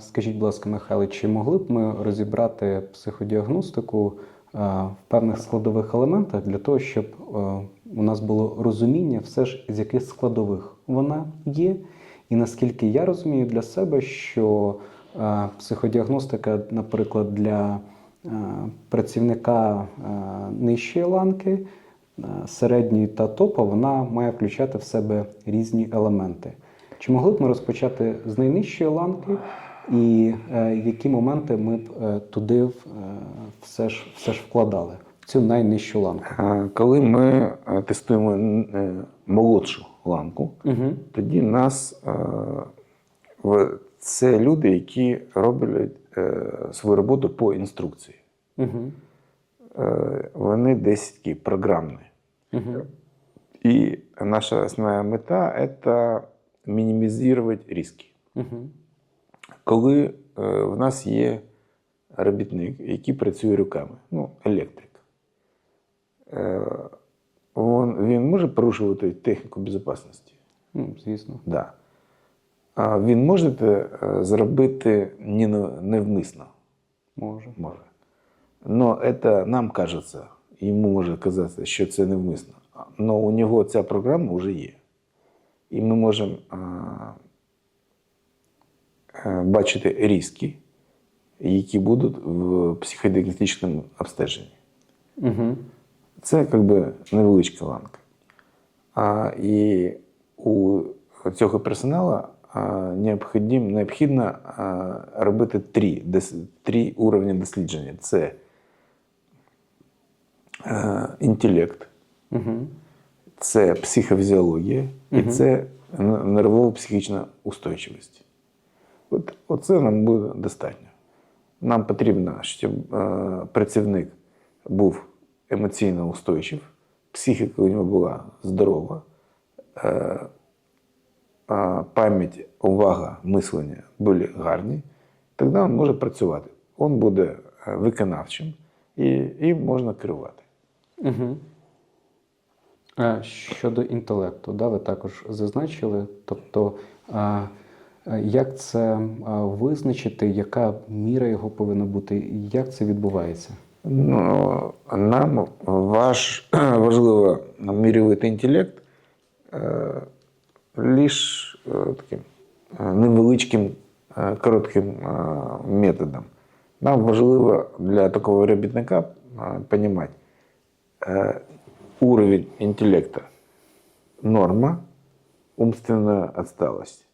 Скажіть, будь ласка, Михайло, чи могли б ми розібрати психодіагностику в певних складових елементах для того, щоб у нас було розуміння, все ж з яких складових вона є, і наскільки я розумію для себе, що психодіагностика, наприклад, для працівника нижчої ланки, середньої та топа, вона має включати в себе різні елементи. Чи могли б ми розпочати з найнижчої ланки, і е, які моменти ми б е, туди в, е, все, ж, все ж вкладали, в цю найнижчу ланку? Коли ми е, тестуємо е, молодшу ламку, Угу. тоді нас е, це люди, які роблять е, свою роботу по інструкції. Угу. Е, Вони десь такі програмні. Угу. І наша основна мета це мінімізувати риски. Угу. Коли е, в нас є робітник, який працює руками, ну, електрик, е, він, він може порушувати техніку безпечності? Ну, звісно. Да. А він може це зробити не- невмисно? Може. Може. Но це нам кажеться, йому може казатися, що це невмисно. Но у нього ця програма вже є. І ми можемо е, бачити різки, які будуть в психодіагностичному обстеженні. Угу. Це якби невеличка ланка. А, і у цього персоналу необхідно, необхідно а, робити три, три уровні дослідження: це е, інтелект, Угу. Це психофізіологія і це нервово-психічна устойчивість. От, оце нам буде достатньо. Нам потрібно, щоб е, працівник був емоційно устойчив, психіка у нього була здорова, е, е, пам'ять, увага, мислення були гарні, тоді він може працювати. Він буде е, виконавчим і їм можна керувати. Угу. А щодо інтелекту, да, ви також зазначили. Тобто, а, як це визначити, яка міра його повинна бути, як це відбувається? Ну, нам ваш, важливо мірювати інтелект е, лише е, таким е, невеличким е, коротким е, методом. Нам важливо для такого робітника розуміти е, уровень інтелекту норма, умственна відсталость.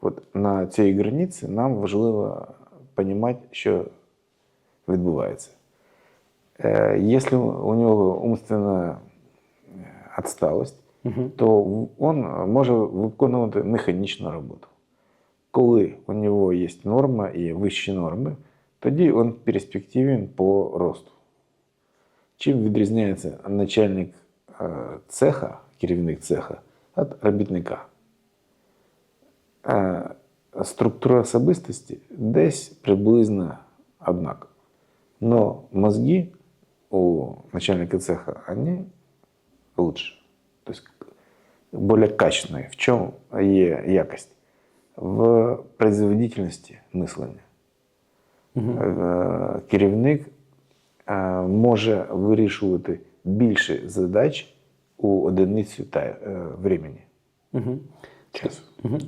От на цій границі нам важливо розуміти, що відбувається. Э, Если у него умственная відсталость, Угу. то він може виконувати механічну роботу. Коли у нього є норма і вищі норми, тоді він перспективен по росту. Чим відрізняється начальник е, цеха, керівник цеха від робітника? Е, Структура особистості десь приблизно однакова. Но мозги у начальника цеха, они лучше. То есть более качественные. В чем є якость? В производительності мислення. Угу. Е, Керівник е, може вирішувати більше задач у одиницю та е, времени. Угу. Часу. Угу.